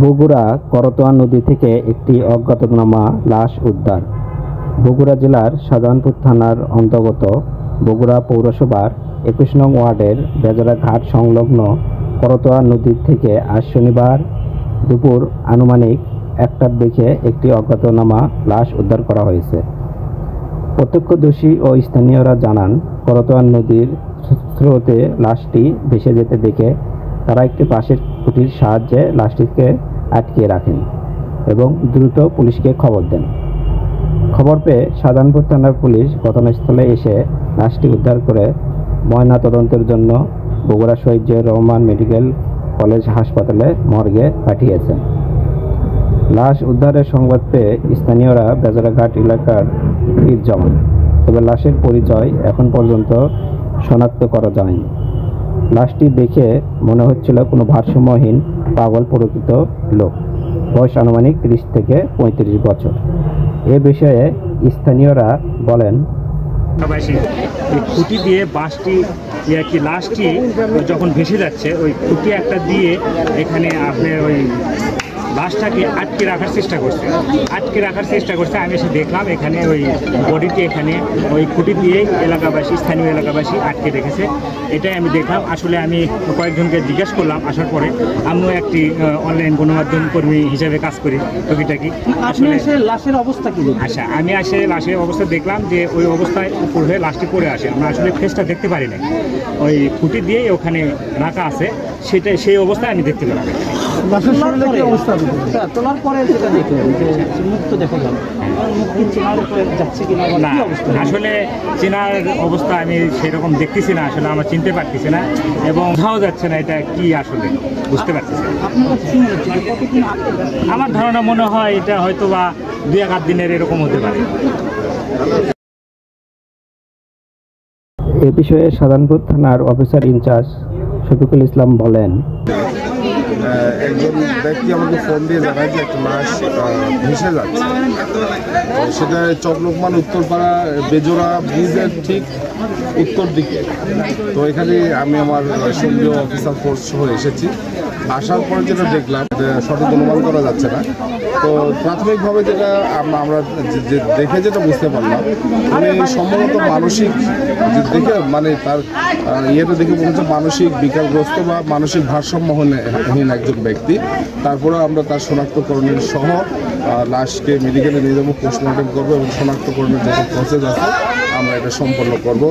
বগুড়া করতোয়া নদী থেকে একটি অজ্ঞাতনামা লাশ উদ্ধার। বগুড়া জেলার শাহজাহানপুর থানার অন্তর্গত বগুড়া পৌরসভার একুশ নং ওয়ার্ডের বেজরা ঘাট সংলগ্ন করতোয়া নদী থেকে আজ শনিবার দুপুর আনুমানিক একটার দিকে একটি অজ্ঞাতনামা লাশ উদ্ধার করা হয়েছে। প্রত্যক্ষদর্শী ও স্থানীয়রা জানান, করতোয়া নদীর স্রোতে লাশটি ভেসে যেতে দেখে তারা একটি পাশের খুঁটির সাহায্যে লাশটিকে আটকিয়ে রাখেন এবং দ্রুত পুলিশকে খবর দেন। খবর পেয়ে সাধারণপুর থানার পুলিশ ঘটনাস্থলে এসে লাশটি উদ্ধার করে ময়না তদন্তের জন্য বগুড়া শহীদ জিয়াউর রহমান মেডিকেল কলেজ হাসপাতালে মর্গে পাঠিয়েছেন। লাশ উদ্ধারের সংবাদ পেয়ে স্থানীয়রা বেজারাঘাট এলাকার ভিড় জমান তবে লাশের পরিচয় এখন পর্যন্ত শনাক্ত করা যায়নি। লাশটি দেখে মনে হচ্ছিল কোনো ভারসাম্যহীন, পাগল প্রকৃত লোক। বয়স আনুমানিক তিরিশ থেকে পঁয়ত্রিশ বছর। এ বিষয়ে স্থানীয়রা বলেন খুঁটি দিয়ে আর কি লাশটি যখন ভেসে যাচ্ছে, ওই খুঁটি একটা দিয়ে এখানে আপনার ওই বাসটাকে আটকে রাখার চেষ্টা করছে। আটকে রাখার চেষ্টা করছে। আমি এসে দেখলাম এখানে ওই বডিটি এখানে ওই খুঁটি দিয়ে এলাকাবাসী স্থানীয় এলাকাবাসী আটকে রেখেছে। এটাই আমি দেখলাম। আসলে আমি কয়েকজনকে জিজ্ঞেস করলাম আসার পরে আমিও একটি অনলাইন গণমাধ্যম কর্মী হিসেবে কাজ করি টুকিটাকি। আসলে এসে লাশের অবস্থা কি? আচ্ছা আমি আসে লাশের অবস্থা দেখলাম যে ওই অবস্থায় উপর হয়ে লাশটি পড়ে আসে আমরা আসলে ফেসটা দেখতে পারি না ওই খুঁটি দিয়ে ওখানে রাখা আছে। সেটা সেই অবস্থায় আমি দেখতে পেলাম। তোলার পরে। যেটা দেখলেন যে দেখা গেল না আসলে চেনার অবস্থা আমি সেরকম দেখতেছি না আসলে আমার চিনতে পারতেছি না এবং বোঝাও যাচ্ছে না এটা কি আসলে বুঝতে পারতেছি আমার ধারণা মনে হয় এটা হয়তো বা দুই এক আধ দিনের এরকম হতে পারে। এ বিষয়ে সাধারণপুর থানার অফিসার ইনচার্জ শফিকুল ইসলাম বলেন একজন ব্যক্তি আমাকে ফোন দিয়ে জানায় যে একটা লাশ ভেসে যাচ্ছে। সেটা চকলোকমান উত্তরপাড়া, বেজোড়া ব্রিজের ঠিক উত্তর দিকে। তো এখানে আমি আমার সঙ্গীয় অফিসার ফোর্স সহ এসেছি। আসার পর যেটা দেখলাম সঠিক অনুমান করা যাচ্ছে না। তো প্রাথমিকভাবে যেটা আমরা দেখে যেটা বুঝতে পারলাম, উনি সম্ভবত মানসিক দেখে মানে তার ইয়েটা দেখে মনে হচ্ছে মানসিক বিকারগ্রস্ত বা মানসিক ভারসাম্যহীন একজন ব্যক্তি। তারপরে আমরা তার শনাক্তকরণের সহ লাশকে মেডিকেলে নিয়ে যাব পোস্টমর্টম করব এবং শনাক্তকরণের যত প্রসেস আছে আমরা এটা সম্পন্ন করব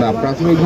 না প্রাথমিক